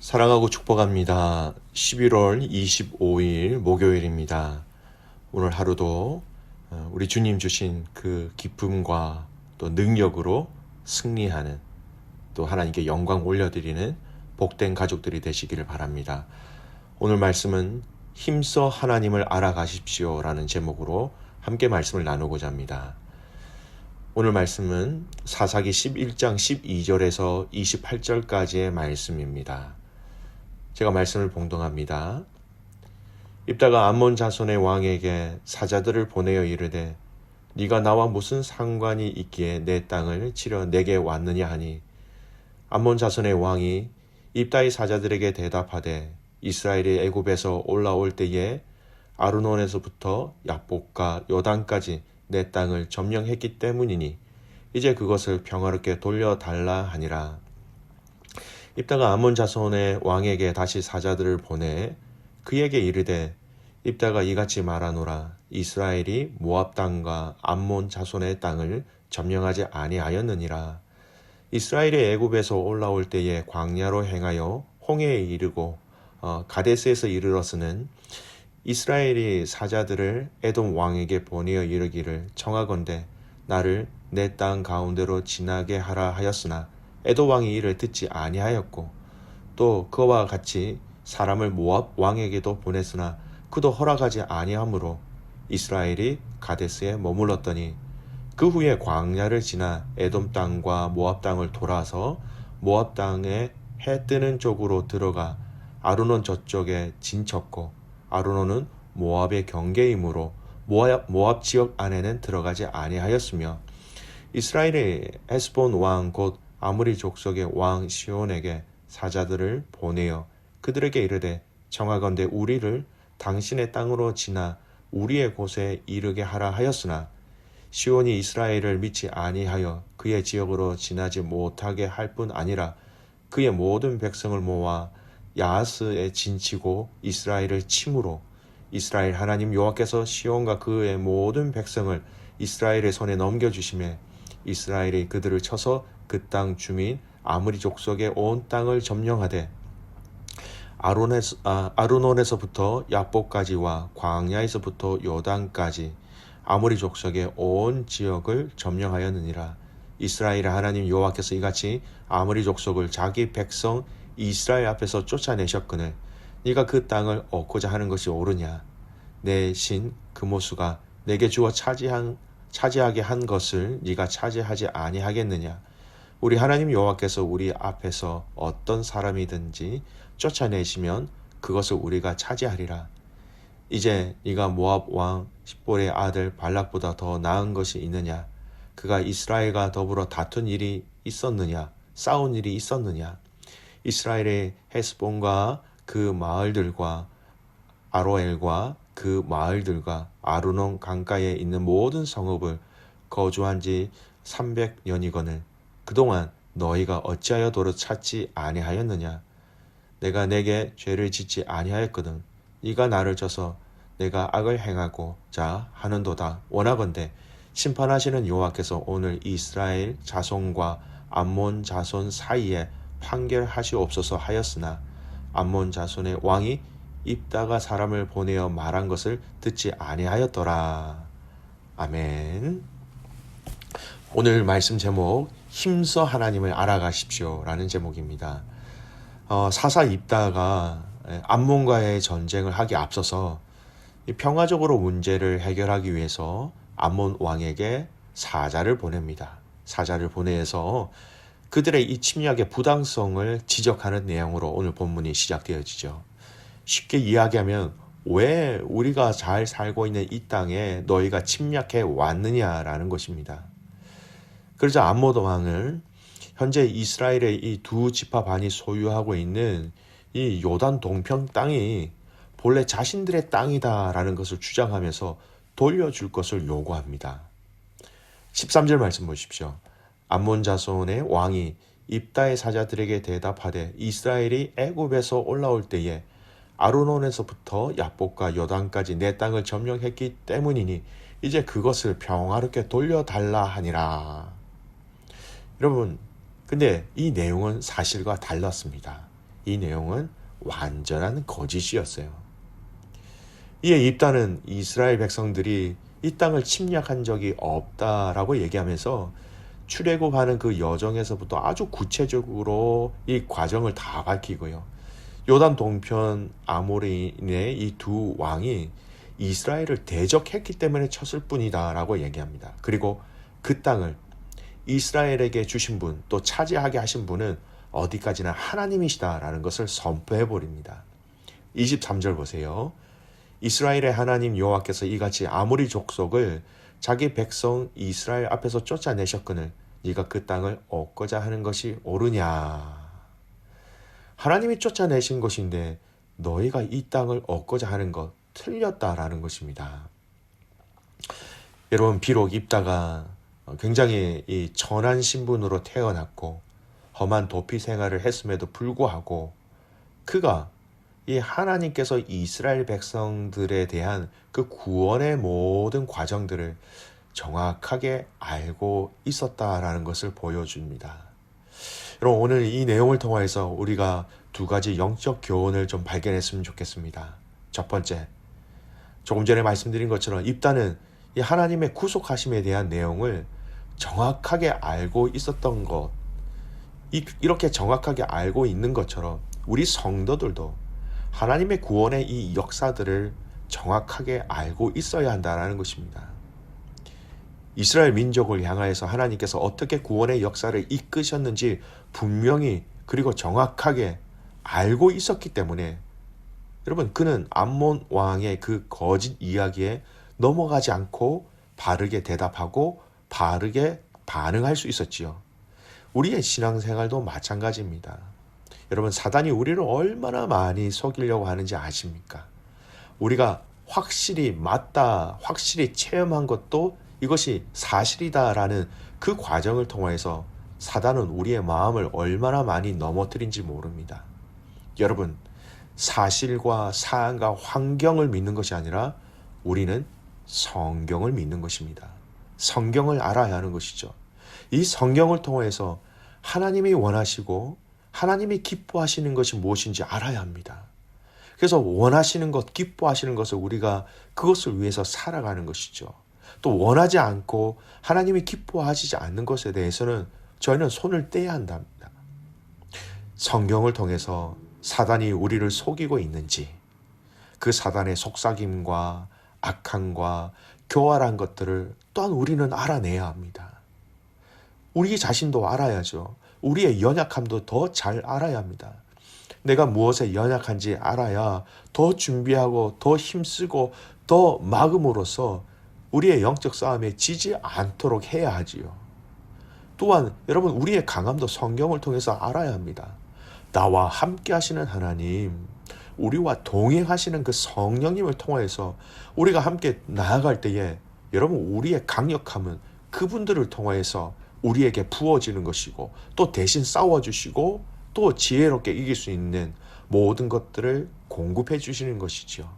사랑하고 축복합니다. 11월 25일 목요일입니다. 오늘 하루도 어, 우리 주님 주신 그 기쁨과 또 능력으로 승리하는 또 하나님께 영광 올려드리는 복된 가족들이 되시기를 바랍니다. 오늘 말씀은 힘써 하나님을 알아가십시오 라는 제목으로 함께 말씀을 나누고자 합니다. 오늘 말씀은 사사기 11장 12절에서 28절까지의 말씀입니다. 제가 말씀을 봉동합니다. 입다가 암몬 자손의 왕에게 사자들을 보내어 이르되 네가 나와 무슨 상관이 있기에 내 땅을 치려 내게 왔느냐 하니 암몬 자손의 왕이 입다의 사자들에게 대답하되 이스라엘이 애굽에서 올라올 때에 아르논에서부터 야복과 요단까지 내 땅을 점령했기 때문이니 이제 그것을 평화롭게 돌려달라 하니라. 입다가 아몬 자손의 왕에게 다시 사자들을 보내 그에게 이르되 입다가 이같이 말하노라. 이스라엘이 모압 땅과 암몬 자손의 땅을 점령하지 아니하였느니라. 이스라엘이 애굽에서 올라올 때에 광야로 행하여 홍해에 이르고 어, 가데스에서 이르렀으는 이스라엘이 사자들을 에돔 왕에게 보내어 이르기를 청하건대 나를 내 땅 가운데로 지나게 하라 하였으나 에도 왕이 이를 듣지 아니하였고 또 그와 같이 사람을 모압 왕에게도 보냈으나 그도 허락하지 아니하므로 이스라엘이 가데스에 머물렀더니 그 후에 광야를 지나 에돔 땅과 모압 땅을 돌아서 모압 땅에 해 뜨는 쪽으로 들어가 아르논 저쪽에 진쳤고 아르논은 모압의 경계이므로 모압, 모압 지역 안에는 들어가지 아니하였으며 이스라엘의 에스본 왕 곧 아무리 족속의 왕 시온에게 사자들을 보내어 그들에게 이르되 청하건대 우리를 당신의 땅으로 지나 우리의 곳에 이르게 하라 하였으나 시온이 이스라엘을 믿지 아니하여 그의 지역으로 지나지 못하게 할 뿐 아니라 그의 모든 백성을 모아 야하스에 진치고 이스라엘을 침으로 이스라엘 하나님 여호와께서 시온과 그의 모든 백성을 이스라엘의 손에 넘겨 주심에 이스라엘이 그들을 쳐서 그 땅 주민 아무리 족속의 온 땅을 점령하되 아론에서, 아, 아르논에서부터 야복까지와 광야에서부터 요단까지 아무리 족속의 온 지역을 점령하였느니라. 이스라엘 하나님 여호와께서 이같이 아무리 족속을 자기 백성 이스라엘 앞에서 쫓아내셨거늘 네가 그 땅을 얻고자 하는 것이 옳으냐? 내신 그모수가 내게 주어 차지한 차지하게 한 것을 네가 차지하지 아니하겠느냐 우리 하나님 여호와께서 우리 앞에서 어떤 사람이든지 쫓아내시면 그것을 우리가 차지하리라. 이제 네가 모압 왕 십볼의 아들 발락보다 더 나은 것이 있느냐? 그가 이스라엘과 더불어 다툰 일이 있었느냐? 싸운 일이 있었느냐? 이스라엘의 헤스본과 그 마을들과 아로엘과 그 마을들과 아르논 강가에 있는 모든 성읍을 거주한 지 300년이거늘 그동안 너희가 어찌하여 도로 찾지 아니하였느냐 내가 내게 죄를 짓지 아니하였거든 네가 나를 져서 내가 악을 행하고 자 하는도다 원하건대 심판하시는 여호와께서 오늘 이스라엘 자손과 암몬 자손 사이에 판결하시옵소서 하였으나 암몬 자손의 왕이 입다가 사람을 보내어 말한 것을 듣지 아니하였더라. 아멘. 오늘 말씀 제목 힘써 하나님을 알아가십시오라는 제목입니다. 어, 사사 입다가 암몬과의 전쟁을 하기 앞서서 평화적으로 문제를 해결하기 위해서 암몬 왕에게 사자를 보냅니다. 사자를 보내서 그들의 이 침략의 부당성을 지적하는 내용으로 오늘 본문이 시작되어지죠. 쉽게 이야기하면 왜 우리가 잘 살고 있는 이 땅에 너희가 침략해 왔느냐라는 것입니다. 그러자 암모드 왕을 현재 이스라엘의 이 두 지파 반이 소유하고 있는 이 요단 동편 땅이 본래 자신들의 땅이다라는 것을 주장하면서 돌려줄 것을 요구합니다. 13절 말씀 보십시오. 암몬 자손의 왕이 입다의 사자들에게 대답하되 이스라엘이 애굽에서 올라올 때에 아르논에서부터 야복과 요단까지 내 땅을 점령했기 때문이니 이제 그것을 평화롭게 돌려달라 하니라. 여러분, 근데 이 내용은 사실과 달랐습니다. 이 내용은 완전한 거짓이었어요. 이에 입단은 이스라엘 백성들이 이 땅을 침략한 적이 없다라고 얘기하면서 출애굽하는 그 여정에서부터 아주 구체적으로 이 과정을 다 밝히고요. 요단 동편 아모레인의 이 두 왕이 이스라엘을 대적했기 때문에 쳤을 뿐이다라고 얘기합니다. 그리고 그 땅을 이스라엘에게 주신 분, 또 차지하게 하신 분은 어디까지나 하나님이시다라는 것을 선포해 버립니다. 23절 보세요. 이스라엘의 하나님 여호와께서 이같이 아모리 족속을 자기 백성 이스라엘 앞에서 쫓아내셨거늘 네가 그 땅을 얻고자 하는 것이 옳으냐 하나님이 쫓아내신 것인데 너희가 이 땅을 얻고자 하는 것 틀렸다라는 것입니다. 여러분 비록 입다가 굉장히 이 천한 신분으로 태어났고 험한 도피 생활을 했음에도 불구하고 그가 이 하나님께서 이스라엘 백성들에 대한 그 구원의 모든 과정들을 정확하게 알고 있었다라는 것을 보여줍니다. 여러분 오늘 이 내용을 통해서 우리가 두 가지 영적 교훈을 좀 발견했으면 좋겠습니다. 첫 번째, 조금 전에 말씀드린 것처럼 입다는 이 하나님의 구속하심에 대한 내용을 정확하게 알고 있었던 것, 이렇게 정확하게 알고 있는 것처럼 우리 성도들도 하나님의 구원의 이 역사들을 정확하게 알고 있어야 한다는 것입니다. 이스라엘 민족을 향하여서 하나님께서 어떻게 구원의 역사를 이끄셨는지 분명히 그리고 정확하게 알고 있었기 때문에 여러분 그는 암몬 왕의 그 거짓 이야기에 넘어가지 않고 바르게 대답하고 바르게 반응할 수 있었지요. 우리의 신앙생활도 마찬가지입니다. 여러분 사단이 우리를 얼마나 많이 속이려고 하는지 아십니까? 우리가 확실히 맞다, 확실히 체험한 것도 이것이 사실이다라는 그 과정을 통해서 사단은 우리의 마음을 얼마나 많이 넘어뜨린지 모릅니다. 여러분, 사실과 사안과 환경을 믿는 것이 아니라 우리는 성경을 믿는 것입니다. 성경을 알아야 하는 것이죠. 이 성경을 통해서 하나님이 원하시고 하나님이 기뻐하시는 것이 무엇인지 알아야 합니다. 그래서 원하시는 것, 기뻐하시는 것을 우리가 그것을 위해서 살아가는 것이죠. 또 원하지 않고 하나님이 기뻐하시지 않는 것에 대해서는 저희는 손을 떼야 한답니다. 성경을 통해서 사단이 우리를 속이고 있는지, 그 사단의 속삭임과 악함과 교활한 것들을 또한 우리는 알아내야 합니다. 우리 자신도 알아야죠. 우리의 연약함도 더 잘 알아야 합니다. 내가 무엇에 연약한지 알아야 더 준비하고 더 힘쓰고 더 막음으로써 우리의 영적 싸움에 지지 않도록 해야 하지요. 또한 여러분 우리의 강함도 성경을 통해서 알아야 합니다. 나와 함께 하시는 하나님, 우리와 동행하시는 그 성령님을 통해서 우리가 함께 나아갈 때에 여러분 우리의 강력함은 그분들을 통해서 우리에게 부어지는 것이고 또 대신 싸워주시고 또 지혜롭게 이길 수 있는 모든 것들을 공급해 주시는 것이죠.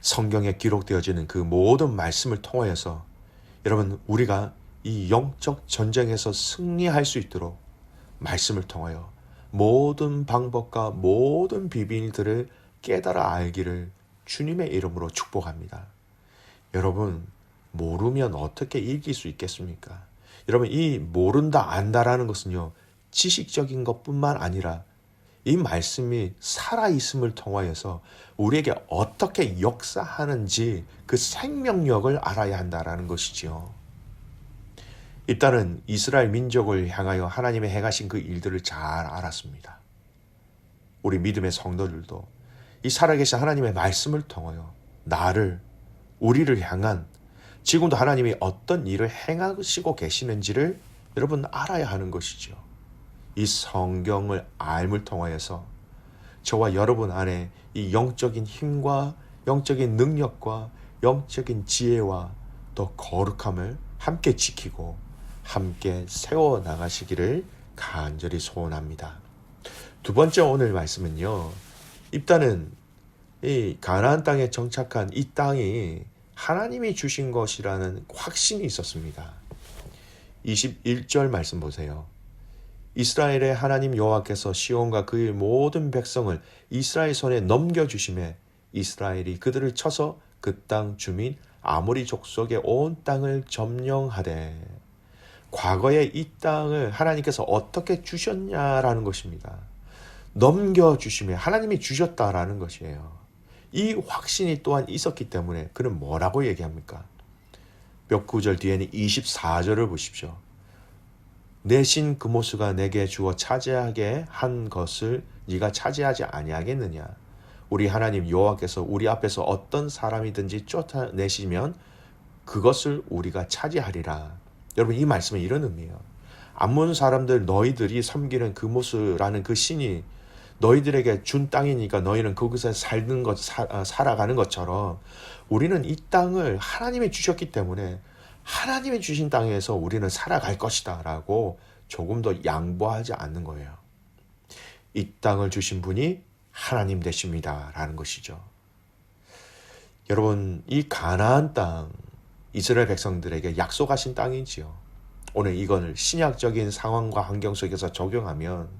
성경에 기록되어지는 그 모든 말씀을 통하여서 여러분 우리가 이 영적 전쟁에서 승리할 수 있도록 말씀을 통하여 모든 방법과 모든 비밀들을 깨달아 알기를 주님의 이름으로 축복합니다. 여러분 모르면 어떻게 이길 수 있겠습니까? 여러분 이 모른다 안다라는 것은요 지식적인 것뿐만 아니라 이 말씀이 살아 있음을 통하여서 우리에게 어떻게 역사하는지 그 생명력을 알아야 한다라는 것이지요. 일단은 이스라엘 민족을 향하여 하나님의 행하신 그 일들을 잘 알았습니다. 우리 믿음의 성도들도 이 살아계신 하나님의 말씀을 통하여 나를 우리를 향한 지금도 하나님이 어떤 일을 행하시고 계시는지를 여러분 알아야 하는 것이죠. 이 성경을 알을 통하여서 저와 여러분 안에 이 영적인 힘과 영적인 능력과 영적인 지혜와 또 거룩함을 함께 지키고 함께 세워 나가시기를 간절히 소원합니다. 두 번째 오늘 말씀은요. 입다는 이 가나안 땅에 정착한 이 땅이 하나님이 주신 것이라는 확신이 있었습니다. 21절 말씀 보세요. 이스라엘의 하나님 여호와께서 시온과 그의 모든 백성을 이스라엘 손에 넘겨 주심에 이스라엘이 그들을 쳐서 그 땅 주민 아모리 족속의 온 땅을 점령하되 과거에 이 땅을 하나님께서 어떻게 주셨냐라는 것입니다. 넘겨 주심에 하나님이 주셨다라는 것이에요. 이 확신이 또한 있었기 때문에 그는 뭐라고 얘기합니까? 몇 구절 뒤에는 24절을 보십시오. 내신 금오수가 내게 주어 차지하게 한 것을 네가 차지하지 아니하겠느냐? 우리 하나님 여호와께서 우리 앞에서 어떤 사람이든지 쫓아내시면 그것을 우리가 차지하리라. 여러분 이 말씀은 이런 의미예요. 암몬 사람들 너희들이 섬기는 금오스라는 그 신이 너희들에게 준 땅이니까 너희는 거기서 살는 것 사, 아, 살아가는 것처럼 우리는 이 땅을 하나님이 주셨기 때문에 하나님이 주신 땅에서 우리는 살아갈 것이다라고 조금 더 양보하지 않는 거예요. 이 땅을 주신 분이 하나님 되십니다라는 것이죠. 여러분 이 가나안 땅 이스라엘 백성들에게 약속하신 땅이지요. 오늘 이걸 신약적인 상황과 환경 속에서 적용하면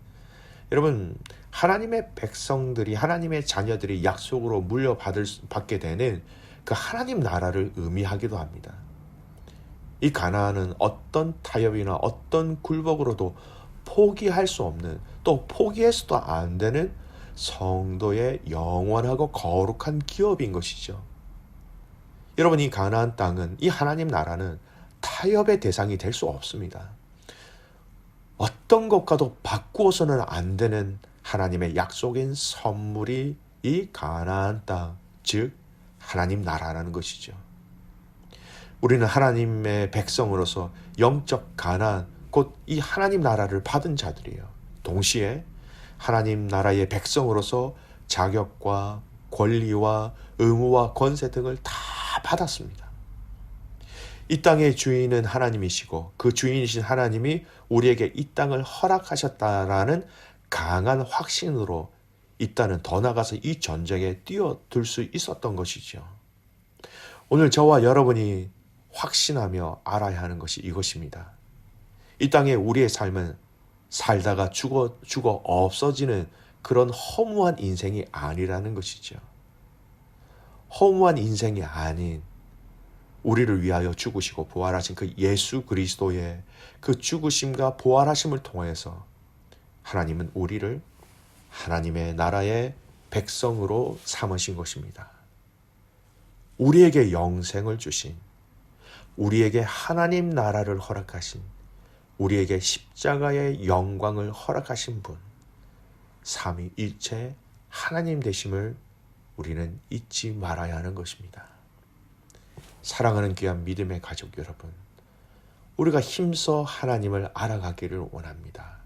여러분 하나님의 백성들이 하나님의 자녀들이 약속으로 물려받을 받게 되는 그 하나님 나라를 의미하기도 합니다. 이 가나안은 어떤 타협이나 어떤 굴복으로도 포기할 수 없는 또 포기해서도 안 되는 성도의 영원하고 거룩한 기업인 것이죠. 여러분 이 가나안 땅은 이 하나님 나라는 타협의 대상이 될 수 없습니다. 어떤 것과도 바꾸어서는 안 되는 하나님의 약속인 선물이 이 가나안 땅, 즉 하나님 나라라는 것이죠. 우리는 하나님의 백성으로서 영적 가나안, 곧이 하나님 나라를 받은 자들이에요. 동시에 하나님 나라의 백성으로서 자격과 권리와 의무와 권세 등을 다 받았습니다. 이 땅의 주인은 하나님이시고 그 주인이신 하나님이 우리에게 이 땅을 허락하셨다라는 강한 확신으로 이 땅은 더 나가서 이 전쟁에 뛰어들 수 있었던 것이죠. 오늘 저와 여러분이 확신하며 알아야 하는 것이 이것입니다. 이 땅에 우리의 삶은 살다가 죽어 죽어 없어지는 그런 허무한 인생이 아니라는 것이죠. 허무한 인생이 아닌 우리를 위하여 죽으시고 부활하신 그 예수 그리스도의 그 죽으심과 부활하심을 통해서 하나님은 우리를 하나님의 나라의 백성으로 삼으신 것입니다. 우리에게 영생을 주신, 우리에게 하나님 나라를 허락하신, 우리에게 십자가의 영광을 허락하신 분, 삼위일체 하나님 되심을 우리는 잊지 말아야 하는 것입니다. 사랑하는 귀한 믿음의 가족 여러분, 우리가 힘써 하나님을 알아가기를 원합니다.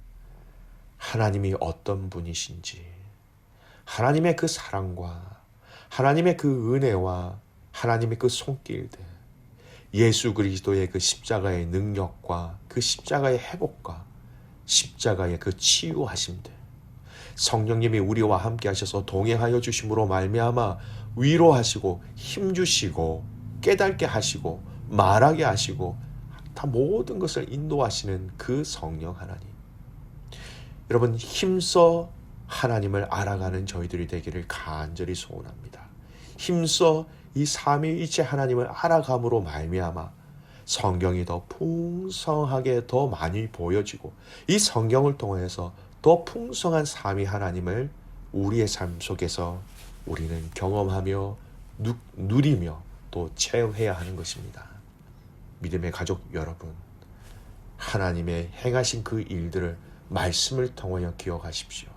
하나님이 어떤 분이신지, 하나님의 그 사랑과 하나님의 그 은혜와 하나님의 그 손길들, 예수 그리스도의 그 십자가의 능력과 그 십자가의 회복과 십자가의 그 치유하심들, 성령님이 우리와 함께 하셔서 동행하여 주심으로 말미암아 위로하시고 힘 주시고 깨닫게 하시고 말하게 하시고 다 모든 것을 인도하시는 그 성령 하나님. 여러분 힘써 하나님을 알아가는 저희들이 되기를 간절히 소원합니다. 힘써 이 삼위일체 하나님을 알아감으로 말미암아 성경이 더 풍성하게 더 많이 보여지고 이 성경을 통해서 더 풍성한 삼위 하나님을 우리의 삶 속에서 우리는 경험하며 누, 누리며 또 체험해야 하는 것입니다. 믿음의 가족 여러분, 하나님의 행하신 그 일들을 말씀을 통하여 기억하십시오.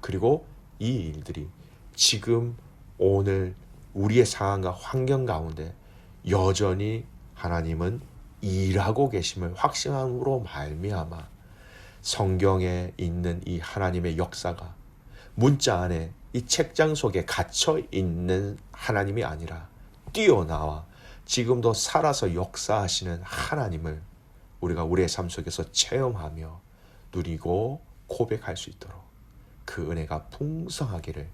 그리고 이 일들이 지금 오늘 우리의 상황과 환경 가운데 여전히 하나님은 일하고 계심을 확신함으로 말미암아 성경에 있는 이 하나님의 역사가 문자 안에 이 책장 속에 갇혀 있는 하나님이 아니라 뛰어나와 지금도 살아서 역사하시는 하나님을 우리가 우리의 삶 속에서 체험하며 누리고 고백할 수 있도록 그 은혜가 풍성하기를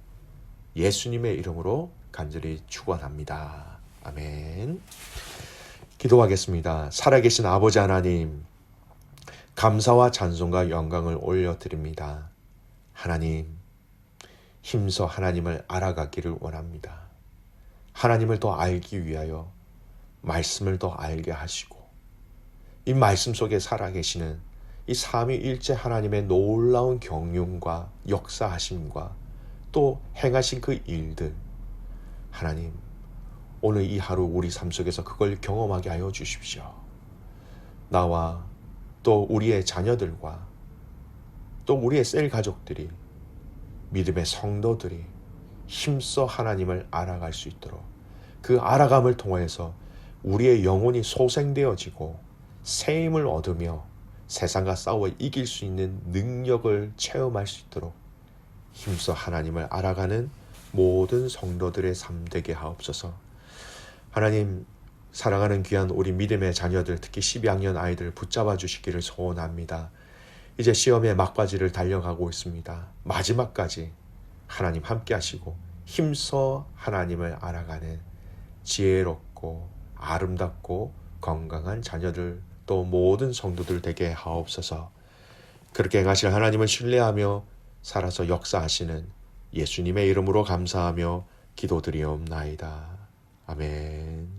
예수님의 이름으로 간절히 축원합니다. 아멘. 기도하겠습니다. 살아계신 아버지 하나님, 감사와 찬송과 영광을 올려드립니다. 하나님, 힘써 하나님을 알아가기를 원합니다. 하나님을 더 알기 위하여 말씀을 더 알게 하시고, 이 말씀 속에 살아계시는 이 삼위일체 하나님의 놀라운 경륜과 역사하심과 또 행하신 그 일들, 하나님, 오늘 이 하루 우리 삶 속에서 그걸 경험하게 하여 주십시오. 나와 또 우리의 자녀들과 또 우리의 셀 가족들이 믿음의 성도들이 힘써 하나님을 알아갈 수 있도록 그 알아감을 통하여서 우리의 영혼이 소생되어지고 새 힘을 얻으며 세상과 싸워 이길 수 있는 능력을 체험할 수 있도록 힘써 하나님을 알아가는 모든 성도들의 삶 되게 하옵소서. 하나님 사랑하는 귀한 우리 믿음의 자녀들 특히 12학년 아이들 붙잡아 주시기를 소원합니다. 이제 시험의 막바지를 달려가고 있습니다. 마지막까지 하나님 함께 하시고 힘써 하나님을 알아가는 지혜롭고 아름답고 건강한 자녀들 또 모든 성도들 되게 하옵소서. 그렇게 행하실 하나님을 신뢰하며 살아서 역사하시는 예수님의 이름으로 감사하며 기도드리옵나이다. 아멘.